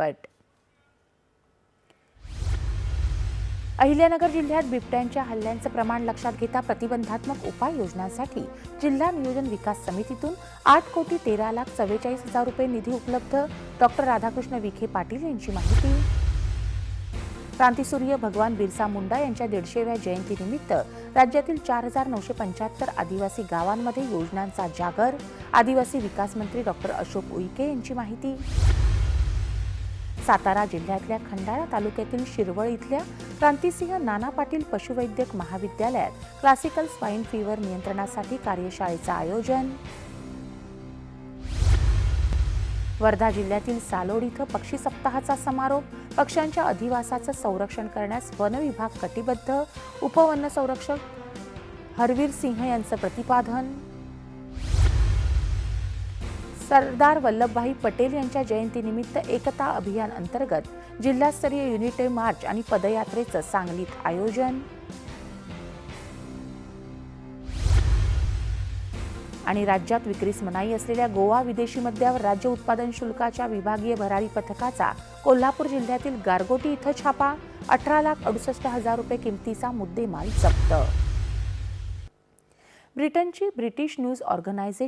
झटपट अहिल्यानगर जिल्ह्यात बिबट्यांच्या हल्ल्यांचं प्रमाण लक्षात घेता प्रतिबंधात्मक उपाययोजनांसाठी जिल्हा नियोजन विकास समितीतून आठ कोटी तेरा लाख चव्वेचाळीस हजार रुपये निधी उपलब्ध. डॉक्टर राधाकृष्ण विखे पाटील यांची माहिती. क्रांतीसूर्य भगवान बिरसा मुंडा यांच्या दीडशेव्या जयंतीनिमित्त राज्यातील चार हजार नऊशे पंच्याहत्तर आदिवासी गावांमध्ये योजनांचा जागर. आदिवासी विकास मंत्री डॉक्टर अशोक उईके यांची माहिती. सातारा जिल्ह्यातल्या खंडाळा तालुक्यातील शिरवळ इथल्या क्रांतिसिंह नाना पाटील पशुवैद्यक महाविद्यालयात क्लासिकल स्वाईन फीवर नियंत्रणासाठी कार्यशाळेचं आयोजन. वर्धा जिल्ह्यातील सालोड इथं पक्षी सप्ताहाचा समारोप. पक्ष्यांच्या अधिवासाचं संरक्षण करण्यास वन विभाग कटिबद्ध. उपवन संरक्षक हरवीर सिंह यांचं प्रतिपादन. सरदार वल्लभभाई पटेल यांच्या जयंतीनिमित्त एकता अभियान अंतर्गत जिल्हास्तरीय युनिटे मार्च आणि पदयात्रेचं सांगलीत आयोजन. आणि राज्यात विक्रीस मनाई असलेल्या गोवा विदेशी मद्यावर राज्य उत्पादन शुल्काच्या विभागीय भरारी पथकाचा कोल्हापूर जिल्ह्यातील गारगोटी इथं छापा अठरा लाख अडुसष्ट हजार रुपये किमतीचा मुद्देमाल जप्त. ब्रिटनची ब्रिटिश न्यूज ऑर्गनायझेशन